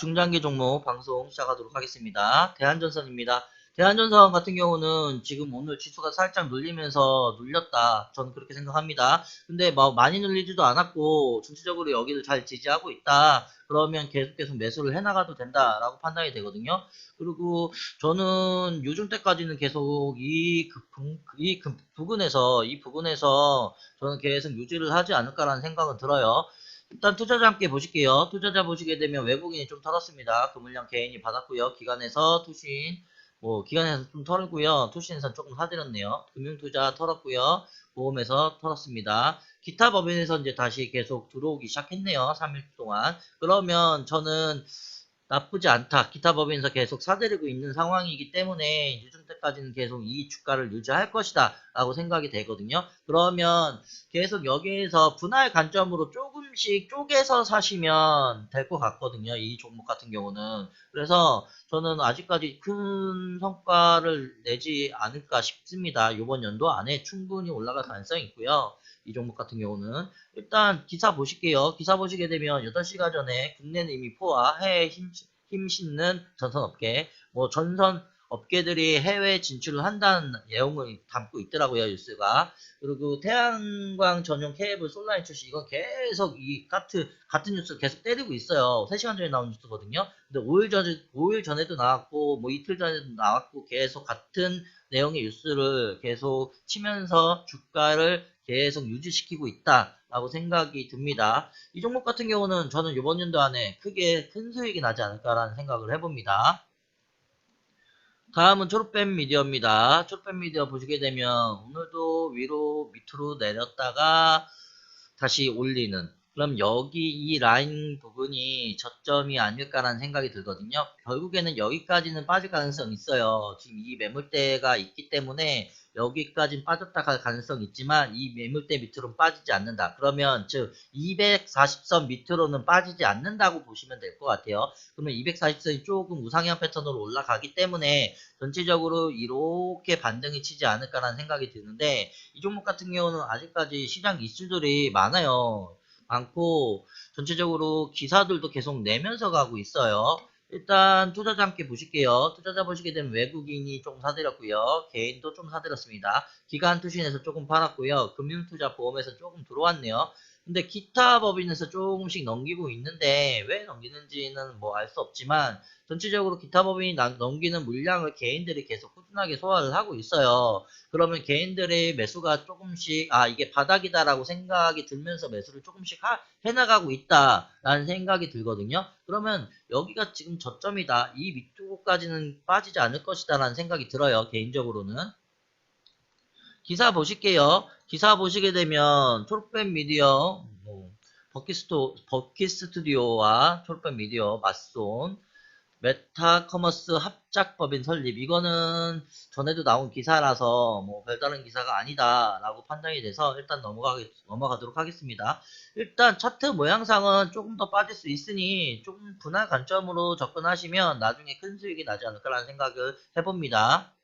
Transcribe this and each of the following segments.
중장기 종목 방송 시작하도록 하겠습니다. 대한전선입니다. 대한전선 같은 경우는 지금 오늘 지수가 살짝 눌리면서 눌렸다. 저는 그렇게 생각합니다. 근데 뭐 많이 눌리지도 않았고 전체적으로 여기를 잘 지지하고 있다. 그러면 계속 계속 매수를 해나가도 된다라고 판단이 되거든요. 그리고 저는 요즘 때까지는 계속 이, 그, 부- 이그 부분에서 이 부분에서 저는 계속 유지를 하지 않을까라는 생각은 들어요. 일단 투자자 함께 보실게요. 투자자 보시게 되면 외국인이 좀 털었습니다. 그 물량 개인이 받았고요. 기관에서 투신, 뭐 기관에서 좀 털고요. 투신에서 조금 사들였네요. 금융투자 털었고요. 보험에서 털었습니다. 기타 법인에서 이제 다시 계속 들어오기 시작했네요. 3일 동안. 그러면 저는 나쁘지 않다. 기타 법인에서 계속 사들이고 있는 상황이기 때문에 요즘 때까지는 계속 이 주가를 유지할 것이다. 라고 생각이 되거든요. 그러면 계속 여기에서 분할 관점으로 조금씩 쪼개서 사시면 될 것 같거든요. 이 종목 같은 경우는. 그래서 저는 아직까지 큰 성과를 내지 않을까 싶습니다. 이번 연도 안에 충분히 올라갈 가능성이 있고요. 이 종목 같은 경우는. 일단 기사 보실게요. 기사 보시게 되면 8시간 전에 국내는 이미 포화, 해외 힘, 힘 싣는 전선업계, 뭐 전선 업계들이 해외 진출을 한다는 내용을 담고 있더라고요, 뉴스가. 그리고 태양광 전용 케이블 솔라인 출시, 이건 계속 이 같은, 같은 뉴스 계속 때리고 있어요. 3시간 전에 나온 뉴스거든요. 근데 5일 전에, 5일 전에도 나왔고, 뭐 이틀 전에도 나왔고, 계속 같은 내용의 뉴스를 계속 치면서 주가를 계속 유지시키고 있다라고 생각이 듭니다. 이 종목 같은 경우는 저는 이번 연도 안에 크게 큰 수익이 나지 않을까라는 생각을 해봅니다. 다음은 초록뱀 미디어입니다. 초록뱀 미디어 보시게 되면 오늘도 위로 밑으로 내렸다가 다시 올리는 그럼 여기 이 라인 부분이 저점이 아닐까라는 생각이 들거든요. 결국에는 여기까지는 빠질 가능성이 있어요. 지금 이 매물대가 있기 때문에 여기까지는 빠졌다 갈 가능성이 있지만 이 매물대 밑으로는 빠지지 않는다. 그러면 즉 240선 밑으로는 빠지지 않는다고 보시면 될 것 같아요. 그러면 240선이 조금 우상향 패턴으로 올라가기 때문에 전체적으로 이렇게 반등이 치지 않을까라는 생각이 드는데 이 종목 같은 경우는 아직까지 시장 이슈들이 많아요. 많고 전체적으로 기사들도 계속 내면서 가고 있어요. 일단 투자자 함께 보실게요. 투자자 보시게 되면 외국인이 조금 사들였고요. 개인도 좀 사들였습니다. 기간 투신에서 조금 팔았고요. 금융투자 보험에서 조금 들어왔네요. 근데 기타 법인에서 조금씩 넘기고 있는데 왜 넘기는지는 뭐 알 수 없지만 전체적으로 기타 법인이 나- 넘기는 물량을 개인들이 계속 꾸준하게 소화를 하고 있어요. 그러면 개인들의 매수가 조금씩 아 이게 바닥이다라고 생각이 들면서 매수를 조금씩 하- 해나가고 있다라는 생각이 들거든요. 그러면 여기가 지금 저점이다. 이 밑으로까지는 빠지지 않을 것이다라는 생각이 들어요. 개인적으로는. 기사 보실게요. 기사 보시게 되면 초록뱀 미디어, 뭐 버킷스토, 버킷스튜디오와 초록뱀 미디어, 맞손, 메타커머스 합작법인 설립 이거는 전에도 나온 기사라서 뭐 별다른 기사가 아니다 라고 판단이 돼서 일단 넘어가 넘어가도록 하겠습니다. 일단 차트 모양상은 조금 더 빠질 수 있으니 조금 분할 관점으로 접근하시면 나중에 큰 수익이 나지 않을까라는 생각을 해봅니다.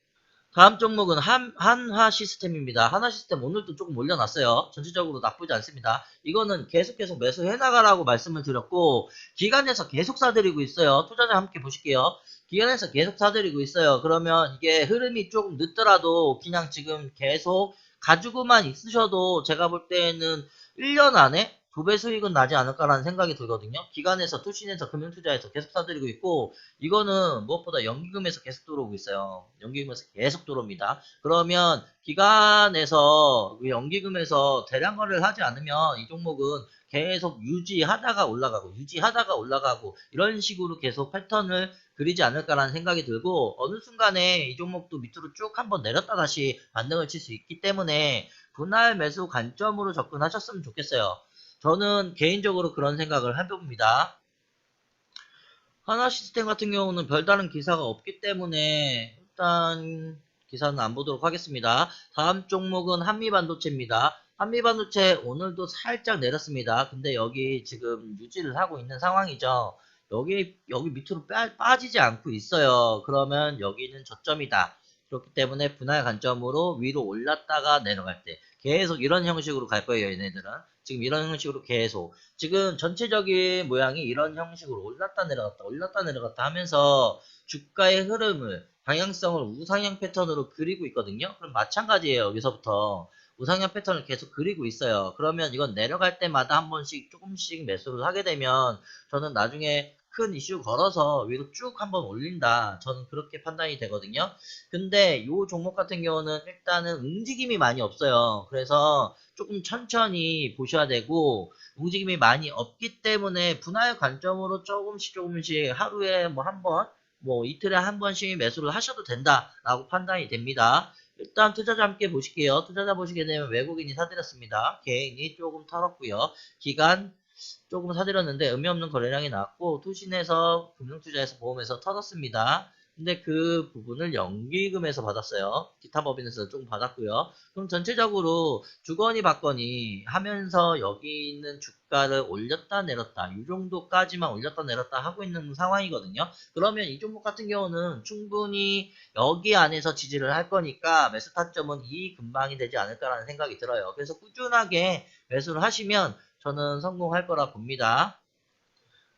다음 종목은 한, 한화 시스템입니다. 한화 시스템 오늘도 조금 올려놨어요. 전체적으로 나쁘지 않습니다. 이거는 계속 계속 매수해 나가라고 말씀을 드렸고 기간에서 계속 사들이고 있어요. 투자자 함께 보실게요. 기간에서 계속 사들이고 있어요. 그러면 이게 흐름이 조금 늦더라도 그냥 지금 계속 가지고만 있으셔도 제가 볼 때는 1년 안에 두 배 수익은 나지 않을까라는 생각이 들거든요. 기관에서 투신에서 금융투자에서 계속 사들이고 있고 이거는 무엇보다 연기금에서 계속 들어오고 있어요. 연기금에서 계속 들어옵니다. 그러면 기관에서 그 연기금에서 대량 거래를 하지 않으면 이 종목은 계속 유지하다가 올라가고 유지하다가 올라가고 이런 식으로 계속 패턴을 그리지 않을까라는 생각이 들고 어느 순간에 이 종목도 밑으로 쭉 한번 내렸다 다시 반등을 칠 수 있기 때문에 분할 매수 관점으로 접근하셨으면 좋겠어요. 저는 개인적으로 그런 생각을 해봅니다. 하나 시스템 같은 경우는 별다른 기사가 없기 때문에 일단 기사는 안 보도록 하겠습니다. 다음 종목은 한미반도체입니다. 한미반도체 오늘도 살짝 내렸습니다. 근데 여기 지금 유지를 하고 있는 상황이죠. 여기 여기 밑으로 빠, 빠지지 않고 있어요. 그러면 여기는 저점이다. 그렇기 때문에 분할 관점으로 위로 올랐다가 내려갈 때 계속 이런 형식으로 갈 거예요, 얘네들은. 지금 이런 형식으로 계속. 지금 전체적인 모양이 이런 형식으로 올랐다 내려갔다, 올랐다 내려갔다 하면서 주가의 흐름을, 방향성을 우상향 패턴으로 그리고 있거든요. 그럼 마찬가지예요, 여기서부터. 우상향 패턴을 계속 그리고 있어요. 그러면 이건 내려갈 때마다 한 번씩 조금씩 매수를 하게 되면 저는 나중에 큰 이슈 걸어서 위로 쭉 한번 올린다. 저는 그렇게 판단이 되거든요. 근데 이 종목 같은 경우는 일단은 움직임이 많이 없어요. 그래서 조금 천천히 보셔야 되고 움직임이 많이 없기 때문에 분할 관점으로 조금씩 조금씩 하루에 뭐 한 번, 뭐 이틀에 한 번씩 매수를 하셔도 된다라고 판단이 됩니다. 일단 투자자 함께 보실게요. 투자자 보시게 되면 외국인이 사들였습니다. 개인이 조금 털었고요. 기간 조금 사들였는데 의미 없는 거래량이 나왔고 투신에서 금융투자에서 보험에서 털었습니다. 근데 그 부분을 연기금에서 받았어요. 기타 법인에서 조금 받았고요. 그럼 전체적으로 주거니 받거니 하면서 여기 있는 주가를 올렸다 내렸다 이 정도까지만 올렸다 내렸다 하고 있는 상황이거든요. 그러면 이 종목 같은 경우는 충분히 여기 안에서 지지를 할 거니까 매수 타점은 이 근방이 되지 않을까라는 생각이 들어요. 그래서 꾸준하게 매수를 하시면 저는 성공할 거라 봅니다.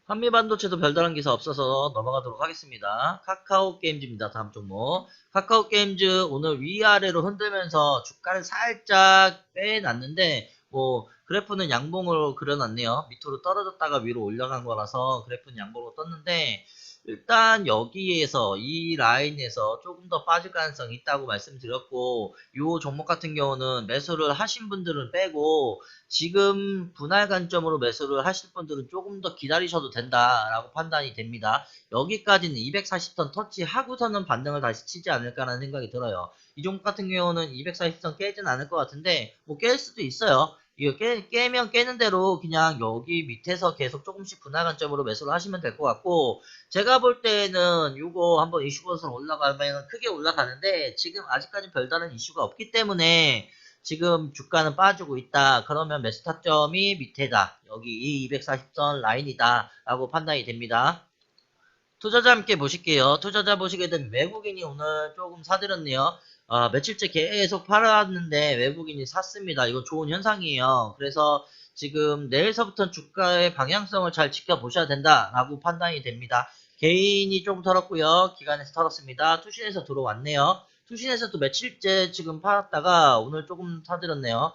한미반도체도 별다른 기사 없어서 넘어가도록 하겠습니다. 카카오 게임즈입니다. 다음 종목. 카카오 게임즈 오늘 위아래로 흔들면서 주가를 살짝 빼놨는데 뭐 그래프는 양봉으로 그려놨네요. 밑으로 떨어졌다가 위로 올라간 거라서 그래프는 양봉으로 떴는데 일단 여기에서 이 라인에서 조금 더 빠질 가능성이 있다고 말씀드렸고 이 종목 같은 경우는 매수를 하신 분들은 빼고 지금 분할 관점으로 매수를 하실 분들은 조금 더 기다리셔도 된다라고 판단이 됩니다. 여기까지는 240선 터치하고서는 반등을 다시 치지 않을까라는 생각이 들어요. 이 종목 같은 경우는 240선 깨진 않을 것 같은데 뭐 깰 수도 있어요. 이거 깨, 깨면 깨는 대로 그냥 여기 밑에서 계속 조금씩 분할 관점으로 매수를 하시면 될 것 같고 제가 볼 때는 이거 한번 이슈 버선 올라가면 크게 올라가는데 지금 아직까지 별다른 이슈가 없기 때문에 지금 주가는 빠지고 있다. 그러면 매수 타점이 밑에다. 여기 이 240선 라인이다. 라고 판단이 됩니다. 투자자 함께 보실게요. 투자자 보시게 되면 외국인이 오늘 조금 사들였네요. 아, 며칠째 계속 팔았는데 외국인이 샀습니다. 이건 좋은 현상이에요. 그래서 지금 내일서부터 주가의 방향성을 잘 지켜보셔야 된다라고 판단이 됩니다. 개인이 좀 털었고요. 기관에서 털었습니다. 투신에서 들어왔네요. 투신에서 도 며칠째 지금 팔았다가 오늘 조금 사들였네요.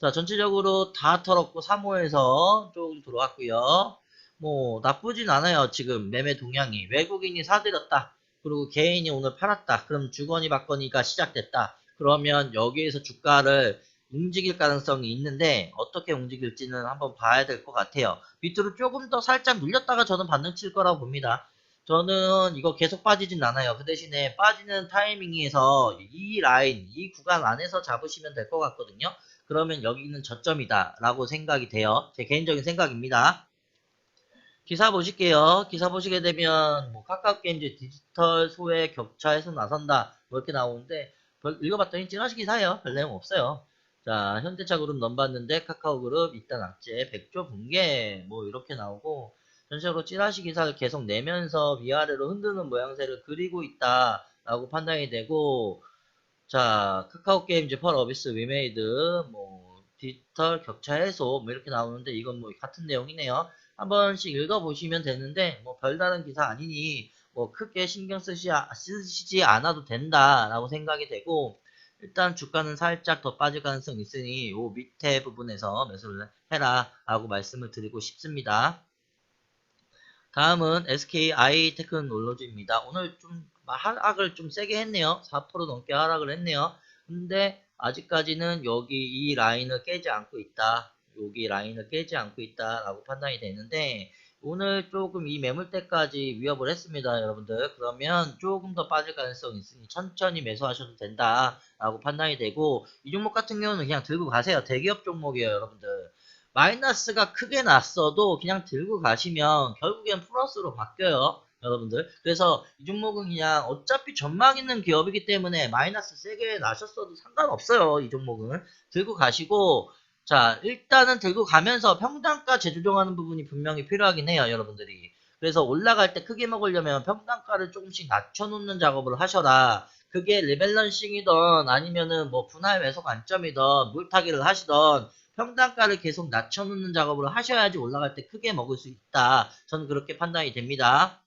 자, 전체적으로 다 털었고 3호에서 조금 들어왔고요. 뭐 나쁘진 않아요. 지금 매매 동향이 외국인이 사들였다. 그리고 개인이 오늘 팔았다. 그럼 주거니 받거니가 시작됐다. 그러면 여기에서 주가를 움직일 가능성이 있는데 어떻게 움직일지는 한번 봐야 될 것 같아요. 밑으로 조금 더 살짝 눌렸다가 저는 반등 칠 거라고 봅니다. 저는 이거 계속 빠지진 않아요. 그 대신에 빠지는 타이밍에서 이 라인, 이 구간 안에서 잡으시면 될 것 같거든요. 그러면 여기는 저점이다 라고 생각이 돼요. 제 개인적인 생각입니다. 기사 보실게요. 기사 보시게 되면 뭐 카카오 게임즈 디지털 소외 격차에서 나선다 뭐 이렇게 나오는데 별, 읽어봤더니 찌라시 기사예요. 별 내용 없어요. 자 현대차 그룹 넘봤는데 카카오 그룹 일단 악재 100조 붕괴 뭐 이렇게 나오고 전체적으로 찌라시 기사를 계속 내면서 위아래로 흔드는 모양새를 그리고 있다 라고 판단이 되고 자 카카오 게임즈 펄 어비스 위메이드 뭐 디지털 격차 해소 뭐 이렇게 나오는데 이건 뭐 같은 내용이네요. 한 번씩 읽어보시면 되는데 뭐 별다른 기사 아니니 뭐 크게 신경 쓰시, 쓰시지 않아도 된다라고 생각이 되고 일단 주가는 살짝 더 빠질 가능성이 있으니 요 밑에 부분에서 매수를 해라 라고 말씀을 드리고 싶습니다. 다음은 SKI 테크놀로지입니다. 오늘 좀 하락을 좀 세게 했네요. 4% 넘게 하락을 했네요. 근데 아직까지는 여기 이 라인을 깨지 않고 있다. 여기 라인을 깨지 않고 있다라고 판단이 되는데 오늘 조금 이 매물대까지 위협을 했습니다 여러분들. 그러면 조금 더 빠질 가능성이 있으니 천천히 매수하셔도 된다 라고 판단이 되고 이 종목 같은 경우는 그냥 들고 가세요. 대기업 종목이에요 여러분들. 마이너스가 크게 났어도 그냥 들고 가시면 결국엔 플러스로 바뀌어요 여러분들. 그래서 이 종목은 그냥 어차피 전망 있는 기업이기 때문에 마이너스 세게 나셨어도 상관없어요 이 종목은. 들고 가시고 자, 일단은 들고 가면서 평단가 재조정하는 부분이 분명히 필요하긴 해요, 여러분들이. 그래서 올라갈 때 크게 먹으려면 평단가를 조금씩 낮춰놓는 작업을 하셔라. 그게 리밸런싱이던 아니면은 뭐 분할 매수 관점이던 물타기를 하시던 평단가를 계속 낮춰놓는 작업을 하셔야지 올라갈 때 크게 먹을 수 있다. 저는 그렇게 판단이 됩니다.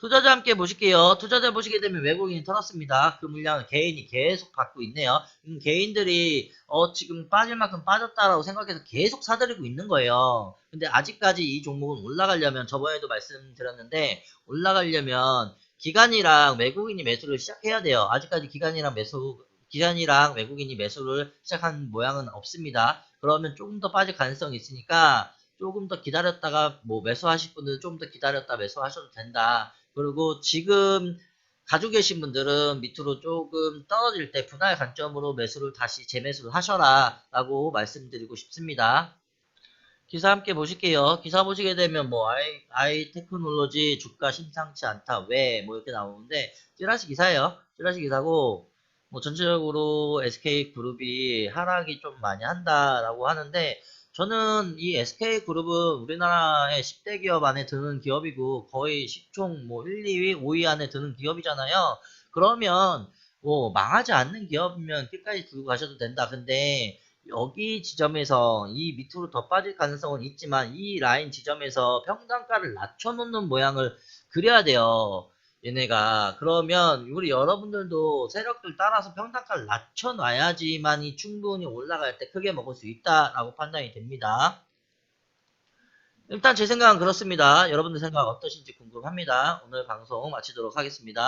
투자자 함께 보실게요. 투자자 보시게 되면 외국인이 털었습니다. 그 물량을 개인이 계속 받고 있네요. 음, 개인들이 어 지금 빠질 만큼 빠졌다라고 생각해서 계속 사들이고 있는 거예요. 근데 아직까지 이 종목은 올라가려면 저번에도 말씀드렸는데 올라가려면 기관이랑 외국인이 매수를 시작해야 돼요. 아직까지 기관이랑 매수 기관이랑 외국인이 매수를 시작한 모양은 없습니다. 그러면 조금 더 빠질 가능성이 있으니까 조금 더 기다렸다가 뭐 매수하실 분들은 좀 더 기다렸다 매수하셔도 된다. 그리고 지금 가지고 계신 분들은 밑으로 조금 떨어질 때 분할 관점으로 매수를 다시 재매수를 하셔라 라고 말씀드리고 싶습니다. 기사 함께 보실게요. 기사 보시게 되면 뭐 아이, 아이 테크놀로지 주가 심상치 않다. 왜? 뭐 이렇게 나오는데 찌라시 기사예요. 찌라시 기사고 뭐 전체적으로 SK 그룹이 하락이 좀 많이 한다라고 하는데 저는 이 SK 그룹은 우리나라의 10대 기업 안에 드는 기업이고 거의 시총 뭐 1, 2위, 5위 안에 드는 기업이잖아요. 그러면 뭐 망하지 않는 기업이면 끝까지 들고 가셔도 된다. 근데 여기 지점에서 이 밑으로 더 빠질 가능성은 있지만 이 라인 지점에서 평단가를 낮춰놓는 모양을 그려야 돼요. 얘네가 그러면 우리 여러분들도 세력들 따라서 평단가를 낮춰놔야지만이 충분히 올라갈 때 크게 먹을 수 있다라고 판단이 됩니다. 일단 제 생각은 그렇습니다. 여러분들 생각 어떠신지 궁금합니다. 오늘 방송 마치도록 하겠습니다.